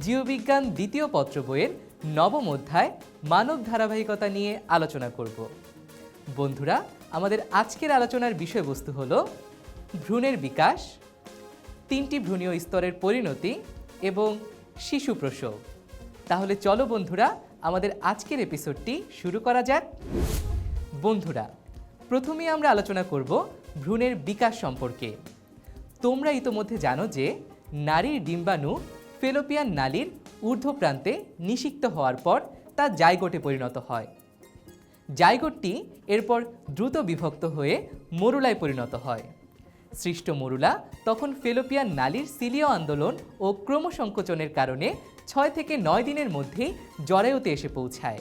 জীববিজ্ঞান দ্বিতীয় পত্র বইয়ের নবম অধ্যায়, মানব ধারাবাহিকতা নিয়ে আলোচনা করব। বন্ধুরা, আমাদের আজকের আলোচনার বিষয়বস্তু হলো ভ্রূণের বিকাশ, তিনটি ভ্রূণীয় স্তরের পরিণতি এবং শিশু প্রসব। তাহলে চলো বন্ধুরা, আমাদের আজকের এপিসোডটি শুরু করা যাক। বন্ধুরা প্রথমে আমরা আলোচনা করব ভ্রূণের বিকাশ সম্পর্কে। তোমরা ইতোমধ্যে জানো যে নারীর ডিম্বাণু ফেলোপিয়ান নালীর ঊর্ধ্বপ্রান্তে নিষিক্ত হওয়ার পর তা জাইগোটে পরিণত হয়। জাইগোটটি এরপর দ্রুত বিভক্ত হয়ে মরুলায় পরিণত হয়। সৃষ্ট মরুলা তখন ফেলোপিয়ান নালীর সিলিয় আন্দোলন ও ক্রমসংকোচনের কারণে ছয় থেকে নয় দিনের মধ্যেই জরায়ুতে এসে পৌঁছায়।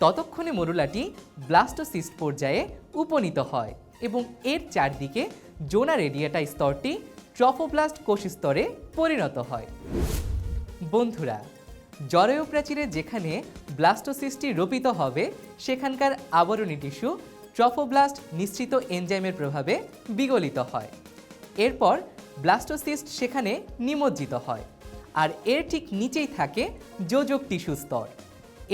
ততক্ষণে মরুলাটি ব্লাস্টোসিস্ট পর্যায়ে উপনীত হয় এবং এর চারদিকে জোনা রেডিয়াটা স্তরটি ট্রফোব্লাস্ট কোষ স্তরে পরিণত হয়। বন্ধুরা, জরায়ু প্রাচীরে যেখানে ব্লাস্টোসিস্টটি রোপিত হবে, সেখানকার আবরণী টিস্যু ট্রফোব্লাস্ট নিশ্চিত এনজাইমের প্রভাবে বিগলিত হয়। এরপর ব্লাস্টোসিস্ট সেখানে নিমজ্জিত হয় আর এর ঠিক নিচেই থাকে যোজক টিস্যু স্তর।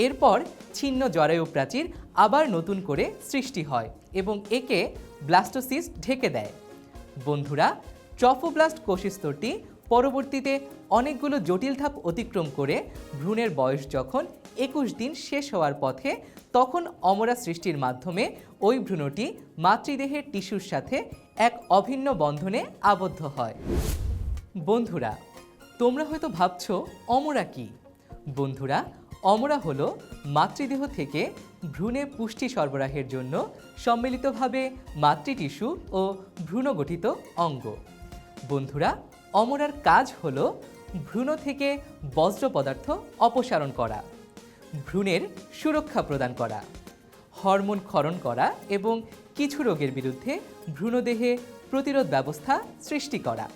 এরপর ছিন্ন জরায়ু প্রাচীর আবার নতুন করে সৃষ্টি হয় এবং একে ব্লাস্টোসিস্ট ঢেকে দেয়। বন্ধুরা ট্রফোব্লাস্ট কোষস্তরটি পরবর্তীতে অনেকগুলো জটিল ধাপ অতিক্রম করে ভ্রূণের বয়স যখন একুশ দিন শেষ হওয়ার পথে, তখন অমরা সৃষ্টির মাধ্যমে ওই ভ্রূণটি মাতৃদেহের টিস্যুর সাথে এক অভিন্ন বন্ধনে আবদ্ধ হয়। বন্ধুরা, তোমরা হয়তো ভাবছ, অমরা কি? বন্ধুরা, অমরা হলো মাতৃদেহ থেকে ভ্রূণে পুষ্টি সরবরাহের জন্য সম্মিলিতভাবে মাতৃ টিস্যু ও ভ্রূণ গঠিত অঙ্গ। বন্ধুরা, অমরার কাজ হলো ভ্রূণ থেকে বজ্র পদার্থ অপসারণ করা, ভ্রূণের সুরক্ষা প্রদান করা, হরমোন ক্ষরণ করা এবং কিছু রোগের বিরুদ্ধে ভ্রূণদেহে প্রতিরোধ ব্যবস্থা সৃষ্টি করা।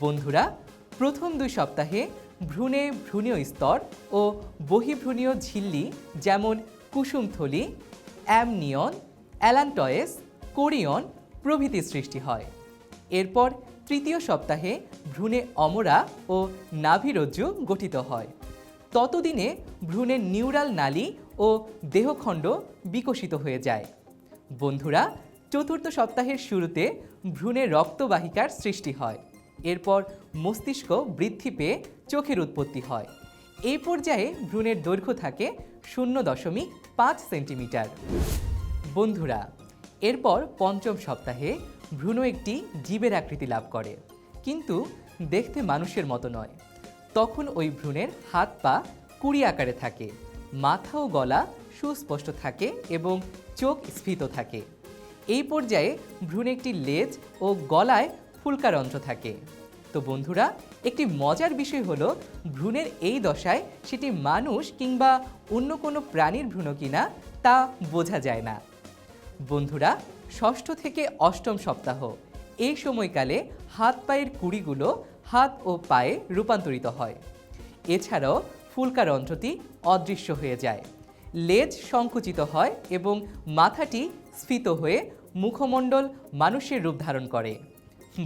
বন্ধুরা, প্রথম দুই সপ্তাহে ভ্রূণে ভ্রূণীয় স্তর ও বহিভ্রূণীয় ঝিল্লি যেমন কুসুমথলি অ্যামনিয়ন, অ্যালান্টয়েস, কোরিয়ন প্রভৃতি সৃষ্টি হয়। এরপর তৃতীয় সপ্তাহে ভ্রূণে অমরা ও নাভিরজ্জু গঠিত হয়। ততদিনে ভ্রূণের নিউরাল নালী ও দেহখণ্ড বিকশিত হয়ে যায়। বন্ধুরা, চতুর্থ সপ্তাহের শুরুতে ভ্রূণের রক্তবাহিকার সৃষ্টি হয়। এরপর মস্তিষ্ক বৃদ্ধি পেয়ে চোখের উৎপত্তি হয়। এই পর্যায়ে ভ্রূণের দৈর্ঘ্য থাকে শূন্য দশমিক পাঁচ সেন্টিমিটার। বন্ধুরা, এরপর পঞ্চম সপ্তাহে ভ্রূণ একটি জীবের আকৃতি লাভ করে। কিন্তু দেখতে মানুষের মতো নয়। তখন ওই ভ্রূণের হাত পা কুড়ি আকারে থাকে, মাথা ও গলা সুস্পষ্ট থাকে এবং চোখ স্ফীত থাকে। এই পর্যায়ে ভ্রূণ একটি লেজ ও গলায় ফুলকার অন্ত্র থাকে। তো বন্ধুরা, একটি মজার বিষয় হলো, ভ্রূণের এই দশায় সেটি মানুষ কিংবা অন্য কোনো প্রাণীর ভ্রূণ কিনা তা বোঝা যায় না। বন্ধুরা, ষষ্ঠ থেকে অষ্টম সপ্তাহ। এই সময়কালে হাত পায়ের কুড়িগুলো হাত ও পায়ে রূপান্তরিত হয়। এছাড়াও ফুলকার অন্ত্রটি অদৃশ্য হয়ে যায়। লেজ সংকুচিত হয় এবং মাথাটি স্ফীত হয়ে মুখমণ্ডল মানুষের রূপ ধারণ করে।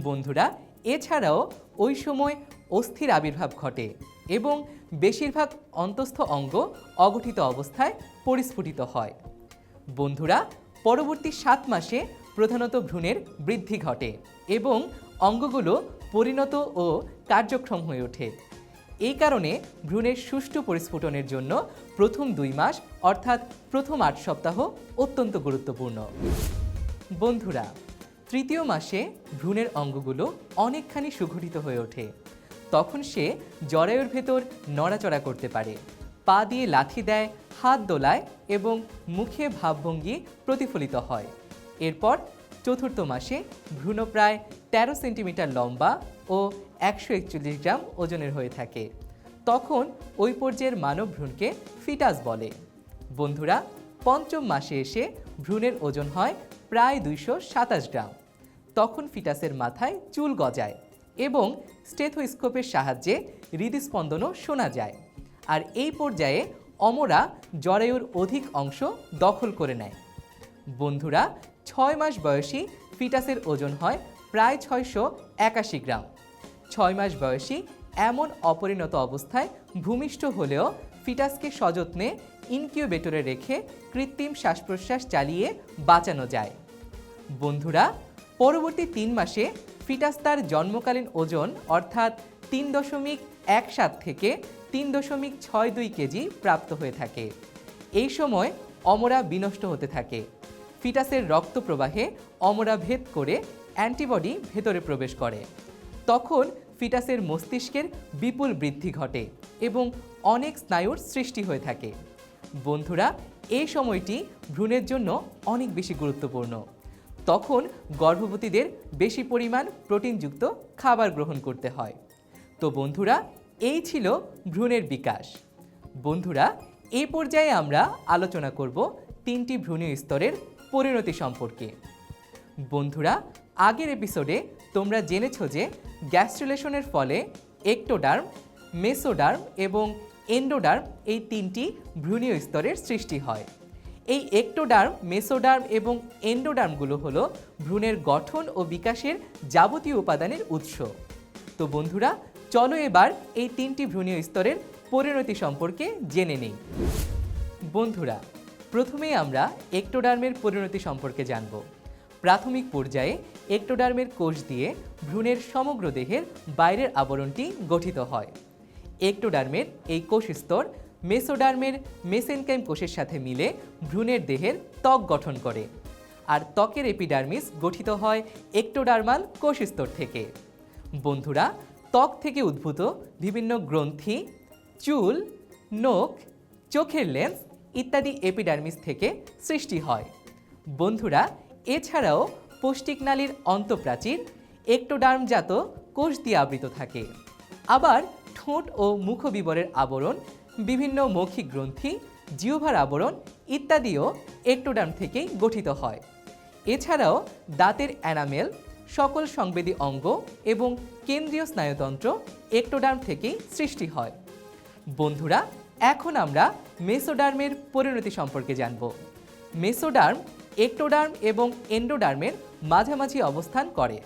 বন্ধুরা, এছাড়াও ওই সময় অস্থির আবির্ভাব ঘটে এবং বেশিরভাগ অন্তস্থ অঙ্গ অগঠিত অবস্থায় পরিস্ফুটিত হয়। বন্ধুরা পরবর্তী সাত মাসে প্রধানত ভ্রূণের বৃদ্ধি ঘটে এবং অঙ্গগুলো পরিণত ও কার্যক্ষম হয়ে ওঠে। এই কারণে ভ্রূণের সুষ্ঠু পরিস্ফুটনের জন্য প্রথম দুই মাস, অর্থাৎ প্রথম আট সপ্তাহ অত্যন্ত গুরুত্বপূর্ণ। বন্ধুরা, তৃতীয় মাসে ভ্রূণের অঙ্গগুলো অনেকখানি সুগঠিত হয়ে ওঠে। তখন সে জরায়ুর ভেতর নড়াচড়া করতে পারে। পা দিয়ে লাথি দেয়, হাত দোলায় এবং মুখে ভাবভঙ্গি প্রতিফলিত হয়। এরপর চতুর্থ মাসে ভ্রূণ প্রায় তেরো সেন্টিমিটার লম্বা ও একশো একচল্লিশ গ্রাম ওজনের হয়ে থাকে। তখন ওই পর্যায়ের মানব ভ্রূণকে ফিটাস বলে। বন্ধুরা, পঞ্চম মাসে এসে ভ্রূণের ওজন হয় প্রায় দুইশো সাতাশ গ্রাম। তখন ফিটাসের মাথায় চুল গজায় এবং স্টেথোস্কোপের সাহায্যে হৃদস্পন্দনও শোনা যায়। আর এই পর্যায়ে অমরা জরায়ুর অধিক অংশ দখল করে নেয়। বন্ধুরা, ছয় মাস বয়সী ফিটাসের ওজন হয় প্রায় ছয়শো একাশি গ্রাম। ছয় মাস বয়সী এমন অপরিণত অবস্থায় ভূমিষ্ঠ হলেও ফিটাসকে সযত্নে ইনকিউবেটরে রেখে কৃত্রিম শ্বাস প্রশ্বাস চালিয়ে বাঁচানো যায়। বন্ধুরা, পরবর্তী তিন মাসে ফিটাস তার জন্মকালীন ওজন অর্থাৎ তিন দশমিক এক সাত থেকে তিন দশমিক ছয় দুই কেজি প্রাপ্ত হয়ে থাকে। এই সময় অমরা বিনষ্ট হতে থাকে। ফিটাসের রক্ত প্রবাহে অমরা ভেদ করে অ্যান্টিবডি ভেতরে প্রবেশ করে। তখন ফিটাসের মস্তিষ্কের বিপুল বৃদ্ধি ঘটে এবং অনেক স্নায়ুর সৃষ্টি হয়ে থাকে। বন্ধুরা, এই সময়টি ভ্রূণের জন্য অনেক বেশি গুরুত্বপূর্ণ। তখন গর্ভবতীদের বেশি পরিমাণ প্রোটিনযুক্ত খাবার গ্রহণ করতে হয়। তো বন্ধুরা এই ছিল ভ্রূণের বিকাশ। বন্ধুরা এই পর্যায়ে আমরা আলোচনা করব তিনটি ভ্রূণীয় স্তরের পরিণতি সম্পর্কে। বন্ধুরা, আগের এপিসোডে তোমরা জেনেছো যে গ্যাস্ট্রিলেশনের ফলে একটোডার্ম মেসোডার্ম এবং এন্ডোডার্ম এই তিনটি ভ্রূণীয় স্তরের সৃষ্টি হয়। এই একটোডার্ম মেসোডার্ম এবং এন্ডোডার্মগুলো হলো ভ্রূণের গঠন ও বিকাশের যাবতীয় উপাদানের উৎস। তো বন্ধুরা চলো এবার এই তিনটি ভ্রূণীয় স্তরের পরিণতি সম্পর্কে জেনে নেই। বন্ধুরা, প্রথমেই আমরা একটোডার্মের পরিণতি সম্পর্কে জানব। প্রাথমিক পর্যায়ে একটোডার্মের কোষ দিয়ে ভ্রূণের সমগ্র দেহের বাইরের আবরণটি গঠিত হয়। একটোডার্মের এই কোষ স্তর মেসোডার্মের মেসেনকাইম কোষের সাথে মিলে ভ্রূণের দেহের ত্বক গঠন করে আর ত্বকের এপিডার্মিস গঠিত হয় একটোডার্মাল কোষ স্তর থেকে। বন্ধুরা ত্বক থেকে উদ্ভূত বিভিন্ন গ্রন্থি, চুল, নখ, চোখের লেন্স ইত্যাদি এপিডার্মিস থেকে সৃষ্টি হয়। বন্ধুরা, এছাড়াও পৌষ্টিক নালীর অন্তঃপ্রাচীর একটোডার্মজাত কোষ দিয়ে আবৃত থাকে। আবার ঠোঁট ও মুখবিবরের আবরণ, বিভিন্ন মৌখিক গ্রন্থি জিওভার আবরণ ইত্যাদিও একটোডার্ম থেকেই গঠিত হয়। এছাড়াও দাঁতের অ্যানামেল সকল সংবেদী অঙ্গ এবং কেন্দ্রীয় স্নায়ুতন্ত্র একটোডার্ম থেকেই সৃষ্টি হয়। বন্ধুরা, এখন আমরা মেসোডার্মের পরিণতি সম্পর্কে জানব। মেসোডার্ম একটোডার্ম এবং এন্ডোডার্মের মাঝামাঝি অবস্থান করে।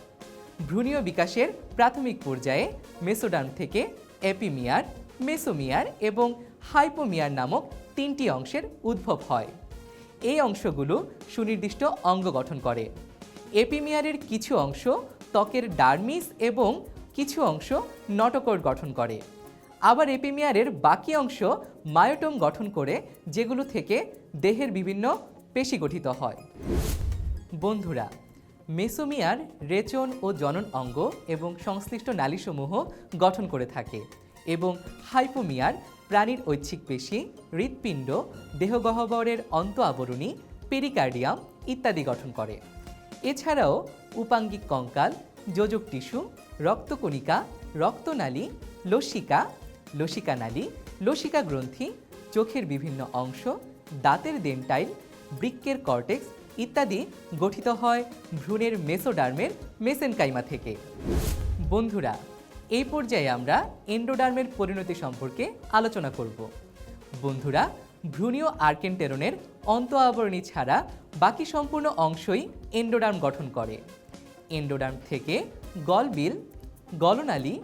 ভ্রূণীয় বিকাশের প্রাথমিক পর্যায়ে মেসোডার্ম থেকে এপিমিয়ার, মেসোমিয়ার এবং হাইপোমিয়ার নামক তিনটি অংশের উদ্ভব হয়। এই অংশগুলো সুনির্দিষ্ট অঙ্গ গঠন করে। এপিমিয়ারের কিছু অংশ ত্বকের ডার্মিস এবং কিছু অংশ নটকোট গঠন করে। আবার এপিমিয়ারের বাকি অংশ মায়োটোম গঠন করে, যেগুলো থেকে দেহের বিভিন্ন পেশি গঠিত হয়। বন্ধুরা, মেসোমিয়ার রেচন ও জনন অঙ্গ এবং সংশ্লিষ্ট নালীসমূহ গঠন করে থাকে এবং হাইপোমিয়ার প্রাণীর ঐচ্ছিক পেশি, হৃৎপিণ্ড, দেহগহ্বরের অন্ত আবরণী, পেরিকার্ডিয়াম ইত্যাদি গঠন করে। এছাড়াও উপাঙ্গিক কঙ্কাল, যোজক টিস্যু, রক্তকণিকা, রক্তনালী, লসিকা লসিকা নালী, লসিকা গ্রন্থি, চোখের বিভিন্ন অংশ, দাঁতের ডেন্টাইল, বৃক্কের কর্টেক্স ইত্যাদি গঠিত হয় ভ্রূণের মেসোডার্মের মেসেনকাইমা থেকে। বন্ধুরা এই পর্যায়ে আমরা এন্ডোডার্মের পরিণতি সম্পর্কে আলোচনা করব। বন্ধুরা ভ্রূণীয় আর্কেন্টেরনের অন্ত আবরণী ছাড়া বাকি সম্পূর্ণ অংশই এন্ডোডার্ম গঠন করে। এন্ডোডার্ম থেকে গলবিল, গলনালী,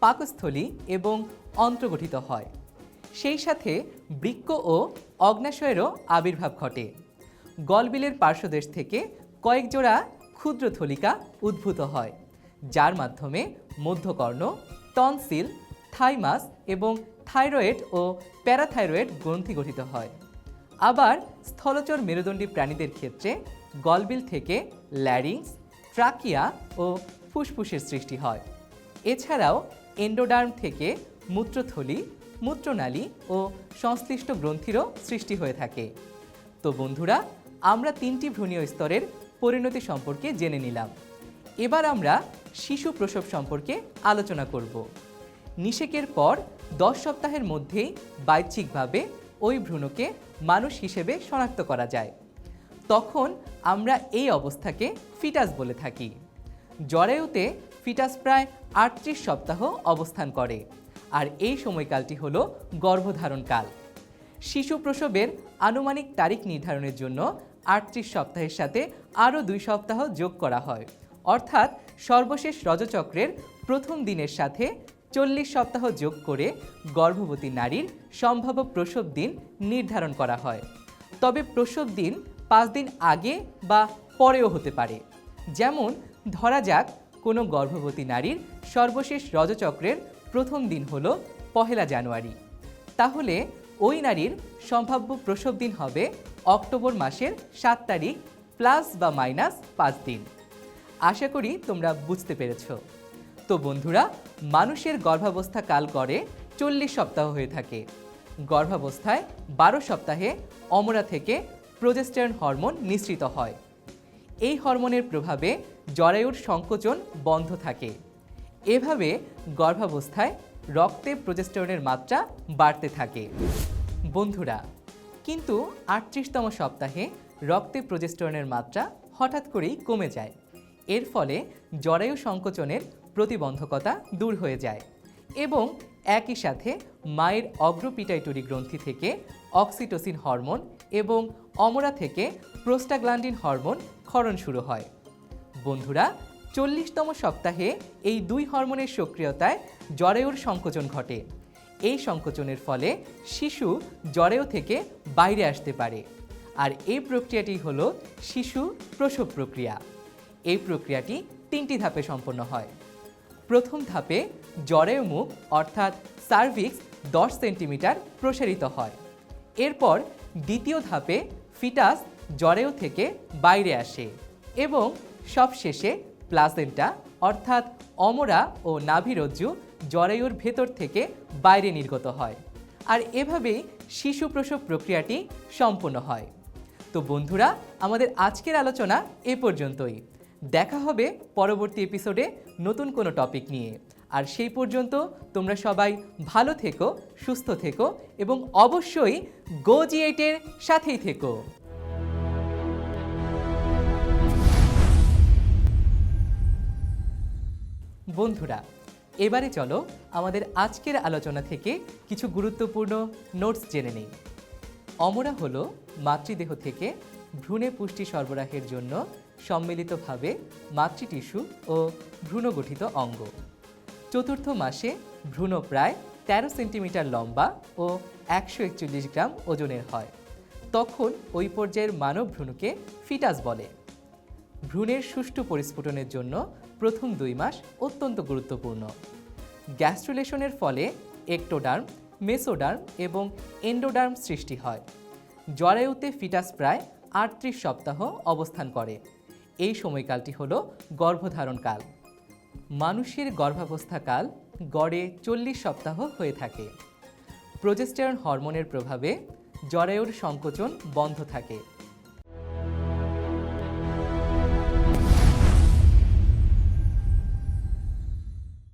পাকস্থলী এবং অন্ত্র গঠিত হয়। সেই সাথে বৃক্ক ও অগ্নাশয়েরও আবির্ভাব ঘটে। গলবিলের পার্শ্বদেশ থেকে কয়েক জোড়া ক্ষুদ্র থলিকা উদ্ভূত হয়, যার মাধ্যমে মধ্যকর্ণ টনসিল থাইমাস এবং থাইরয়েড ও প্যারাথাইরয়েড গ্রন্থি গঠিত হয়। আবার স্থলচর মেরুদণ্ডী প্রাণীদের ক্ষেত্রে গলবিল থেকে ল্যারিংস, ট্রাকিয়া ও ফুসফুসের সৃষ্টি হয়। এছাড়াও এন্ডোডার্ম থেকে মূত্রথলি, মূত্রনালী ও সংশ্লিষ্ট গ্রন্থিরও সৃষ্টি হয়ে থাকে। তো বন্ধুরা, আমরা তিনটি ভ্রূণীয় স্তরের পরিণতি সম্পর্কে জেনে নিলাম। এবার আমরা শিশু প্রসব সম্পর্কে আলোচনা করব। নিষেকের পর দশ সপ্তাহের মধ্যেই বাহ্যিকভাবে ওই ভ্রূণকে মানুষ হিসেবে শনাক্ত করা যায়। তখন আমরা এই অবস্থাকে ফিটাস বলে থাকি। জরায়ুতে ফিটাস প্রায় আটত্রিশ সপ্তাহ অবস্থান করে আর এই সময়কালটি হল গর্ভধারণকাল। শিশু প্রসবের আনুমানিক তারিখ নির্ধারণের জন্য আটত্রিশ সপ্তাহের সাথে আরও দুই সপ্তাহ যোগ করা হয়। অর্থাৎ সর্বশেষ রজচক্রের প্রথম দিনের সাথে চল্লিশ সপ্তাহ যোগ করে গর্ভবতী নারীর সম্ভাব্য প্রসব দিন নির্ধারণ করা হয়। তবে প্রসব দিন পাঁচ দিন আগে বা পরেও হতে পারে। যেমন, ধরা যাক, কোনো গর্ভবতী নারীর সর্বশেষ রজচক্রের প্রথম দিন হল পহেলা জানুয়ারি। তাহলে ওই নারীর সম্ভাব্য প্রসব দিন হবে অক্টোবর মাসের সাত তারিখ প্লাস বা মাইনাস পাঁচ দিন। আশা করি তোমরা বুঝতে পেরেছ। তো বন্ধুরা, মানুষের গর্ভাবস্থা কাল করে চল্লিশ সপ্তাহ হয়ে থাকে। গর্ভাবস্থায় বারো সপ্তাহে অমরা থেকে প্রোজেস্টেরন হরমোন নিঃসৃত হয়। এই হরমোনের প্রভাবে জরায়ুর সংকোচন বন্ধ থাকে। এভাবে গর্ভাবস্থায় রক্তে প্রোজেস্টেরনের মাত্রা বাড়তে থাকে। বন্ধুরা, কিন্তু আটত্রিশতম সপ্তাহে রক্তে প্রোজেস্টেরনের মাত্রা হঠাৎ করেই কমে যায়। এর ফলে জরায়ু সংকোচনের প্রতিবন্ধকতা দূর হয়ে যায় এবং একই সাথে মায়ের অগ্রপিটাইটরি গ্রন্থি থেকে অক্সিটোসিন হরমোন এবং অমরা থেকে প্রোস্টাগ্লান্ডিন হরমোন ক্ষরণ শুরু হয়। বন্ধুরা, চল্লিশতম সপ্তাহে এই দুই হরমোনের সক্রিয়তায় জরায়ুর সংকোচন ঘটে। এই সংকোচনের ফলে শিশু জরায়ু থেকে বাইরে আসতে পারে। আর এই প্রক্রিয়াটি হলো শিশু প্রসব প্রক্রিয়া। এই প্রক্রিয়াটি তিনটি ধাপে সম্পন্ন হয়। প্রথম ধাপে জরায়ু মুখ, অর্থাৎ সার্ভিক্স, দশ সেন্টিমিটার প্রসারিত হয়। এরপর দ্বিতীয় ধাপে ফিটাস জরায়ু থেকে বাইরে আসে এবং সবশেষে প্লাসেন্টা অর্থাৎ অমরা ও নাভিরজ্জু জরায়ুর ভেতর থেকে বাইরে নির্গত হয়। আর এভাবেই শিশু প্রসব প্রক্রিয়াটি সম্পন্ন হয়। তো বন্ধুরা, আমাদের আজকের আলোচনা এ পর্যন্তই। দেখা হবে পরবর্তী এপিসোডে নতুন কোনো টপিক নিয়ে। আর সেই পর্যন্ত তোমরা সবাই ভালো থেকো, সুস্থ থেকো এবং অবশ্যই গো জি এইটের সাথেই থেকো। বন্ধুরা, এবারে চলো আমাদের আজকের আলোচনা থেকে কিছু গুরুত্বপূর্ণ নোটস জেনে নেই। অমরা হলো মাতৃদেহ থেকে ভ্রূণে পুষ্টি সরবরাহের জন্য সম্মিলিতভাবে মাতৃ টিস্যু ও ভ্রূণ গঠিত অঙ্গ। চতুর্থ মাসে ভ্রূণ প্রায় তেরো সেন্টিমিটার লম্বা ও একশো একচল্লিশ গ্রাম ওজনের হয়। তখন ওই পর্যায়ের মানব ভ্রূণকে ফিটাস বলে। ভ্রূণের সুষ্ঠু পরিস্ফুটনের জন্য প্রথম দুই মাস অত্যন্ত গুরুত্বপূর্ণ। গ্যাস্ট্রুলেশনের ফলে একটোডার্ম মেসোডার্ম এবং এন্ডোডার্ম সৃষ্টি হয়। জরায়ুতে ফিটাস প্রায় আটত্রিশ সপ্তাহ অবস্থান করে। এই সময়কালটি হল গর্ভধারণকাল। মানুষের গর্ভাবস্থাকাল গড়ে চল্লিশ সপ্তাহ হয়ে থাকে। প্রোজেস্টেরন হরমোনের প্রভাবে জরায়ুর সংকোচন বন্ধ থাকে।